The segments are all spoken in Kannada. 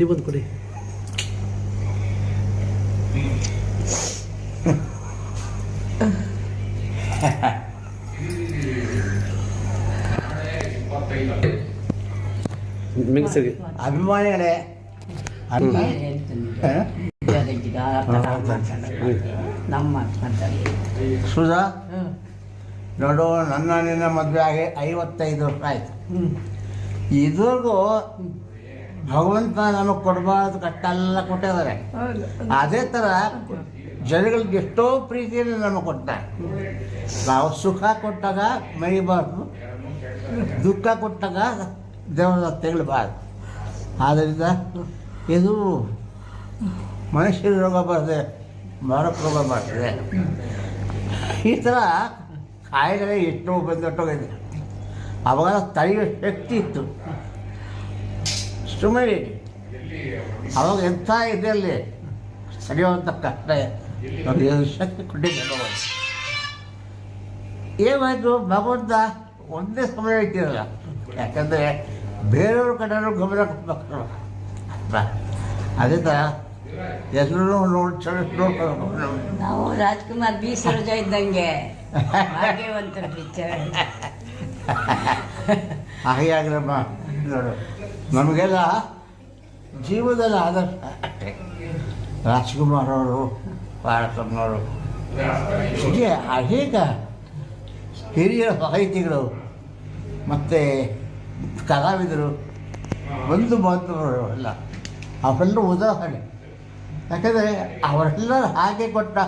ನೀವೊಂದು ಕೊಡಿ. ಮಿಕ್ಸಿಗೆ ಅಭಿಮಾನಿಗಳೇ? ನಮ್ಮ ಸುಧಾ ನೋಡು ನನ್ನ ನಿನ್ನ ಮದುವೆ ಆಗಿ ಐವತ್ತೈದು ವರ್ಷ ಆಯ್ತು. ಇದುವರೆಗೂ ಭಗವಂತ ನಮಗೆ ಕೊಡಬಾರ್ದು ಕಟ್ಟೆಲ್ಲ ಕೊಟ್ಟಿದ್ದಾರೆ ಅದೇ ಥರ ಜನಗಳಿಗೆ ಎಷ್ಟೋ ಪ್ರೀತಿಯನ್ನು ನಮಗೆ ಕೊಡ್ತಾರೆ ನಾವು ಸುಖ ಕೊಟ್ಟಾಗ ಮರಿಬಾರ್ದು ದುಃಖ ಕೊಟ್ಟಾಗ ದೇವರ ತೆಗಳಬಾರ್ದು ಆದ್ದರಿಂದ ಇದು ಮನುಷ್ಯರ ರೋಗ ಬರ್ತದೆ ಮರಕ್ಕೆ ರೋಗ ಬರ್ತದೆ ಈ ಥರ ಕಾಯಿಲೆ ಎಷ್ಟೋ ಬಂದೊಟ್ಟೋಗಿದೆ. ಅವಾಗ ತಡೆಯುವ ಶಕ್ತಿ ಇತ್ತು. ಸುಮ್ಮನೆ ಅವಾಗ ಎಂಥ ಅಲ್ಲಿ? ಸರಿಯುವಂಥ ಕಷ್ಟ ಶಕ್ತಿ ಕೊಟ್ಟಿದ್ದ. ಏನಾಯಿತು? ಭಗವಂತ ಒಂದೇ ಸಮಯ ಇಟ್ಟಿರಲ್ಲ. ಯಾಕಂದರೆ ಬೇರೆಯವ್ರ ಕಡೆಯೂ ಗಮನ ಕೊಡ್ಬೇಕು ಅಲ್ವಾ? ಅದೇ ಥರ ಎಲ್ಲರೂ ನೋಡಿ ನಾವು ರಾಜ್ಕುಮಾರ್ ಬಿ ಸರೋಜ ಇದ್ದಂಗೆ. ಭಾಗ್ಯವಂತರ ಪಿಕ್ಚರ್ ಹಾಗೆ ಆಗ್ರಮ್ಮ ನೋಡು. ನಮಗೆಲ್ಲ ಜೀವನದಲ್ಲಿ ಆದರ್ಶ. ಅಷ್ಟೇ ರಾಜ್ಕುಮಾರ್ ಅವರು ಪಾರಕಮ್ಮನವರು ಹೀಗೆ ಅನೇಕ ಹಿರಿಯ ಸಾಹಿತಿಗಳು ಮತ್ತು ಕಲಾವಿದರು ಬಂಧು ಬಾಂಧವರು ಎಲ್ಲ ಅವೆಲ್ಲ ಉದಾಹರಣೆ. ಯಾಕಂದರೆ ಅವರೆಲ್ಲರೂ ಹಾಗೆ ಕೊಟ್ಟ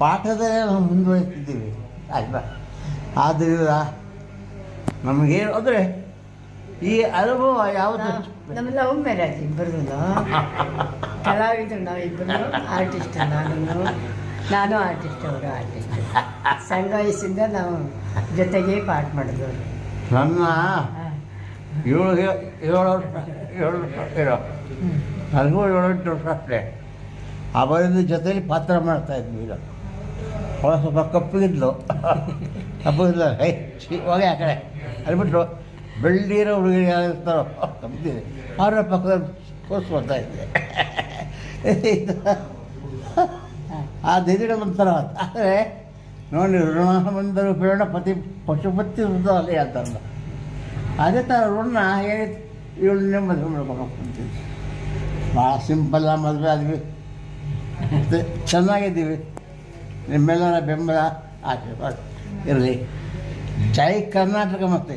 ಪಾಠದಲ್ಲೇ ನಾವು ಮುಂದುವರಿತಿದ್ದೀವಿ ಆಯ್ತಾ ಆದ್ದರಿಂದ ನಮಗೇನು ಅಂದರೆ ಈ ಅನುಭವ ಯಾವುದು? ನಮ್ಮ ಲವ್ ಮ್ಯಾರೇಜ್ ಇಬ್ಬರು ಕಲಾವಿದರು ನಾವಿಬ್ಬರು ಆರ್ಟಿಸ್ಟ್ ನಾನು ನಾನು ಆರ್ಟಿಸ್ಟ್ ಅವರು ಆರ್ಟಿಸ್ಟ್ ಸಂಘ ವಯಸ್ಸಿಂದ ನಾವು ಜೊತೆಗೆ ಪಾಠ ಮಾಡಿದ್ರು ನನ್ನ ಏಳು ಏಳು ವರ್ಷ ಏಳು ವರ್ಷ ಇರೋ. ನನಗೂ ಏಳೆಂಟು ವರ್ಷ ಅಷ್ಟೇ. ಅವರಿಂದ ಜೊತೆಲಿ ಪಾತ್ರ ಮಾಡ್ತಾ ಇದ್ವಿ ಈಗ. ಅವಳ ಸ್ವಲ್ಪ ಕಪ್ಪಗಿದ್ಲು ಕಪ್ಪಗಿದ್ಲು ಹೇ ಹೋಗಿ ಆ ಕಡೆ. ಅಂದ್ಬಿಟ್ಟು ಬೆಳ್ಳಿರೋ ಹುಡುಗರು ಯಾರು ಇರ್ತಾರೋ ಅವರ ಪಕ್ಕದಲ್ಲಿ ಮಾಡ್ತಾ ಇದ್ದೆ. ಆ ದಿನಗಳು ಒಂಥರ ಆದರೆ, ನೋಡಿ ಋಣ ಬಂದರು ಪ್ರೇರಣ ಪತಿ, ಪಶುಪತಿ ಅಲ್ಲಿ ಅಂತಾರಲ್ಲ ಅದೇ ಥರ ಋಣ ಹೇಳಿ ಇವಳನ್ನೇ ಮದುವೆ ಅಂತೀವಿ ಭಾಳ ಸಿಂಪಲ್ ಮದುವೆ ಆದ್ವಿ. ಚೆನ್ನಾಗಿದ್ದೀವಿ. ನಿಮ್ಮೆಲ್ಲರ ಬೆಂಬಲ, ಆಶೀರ್ವಾದ ಇರಲಿ. ಜೈ ಕರ್ನಾಟಕ ಮತ್ತೆ.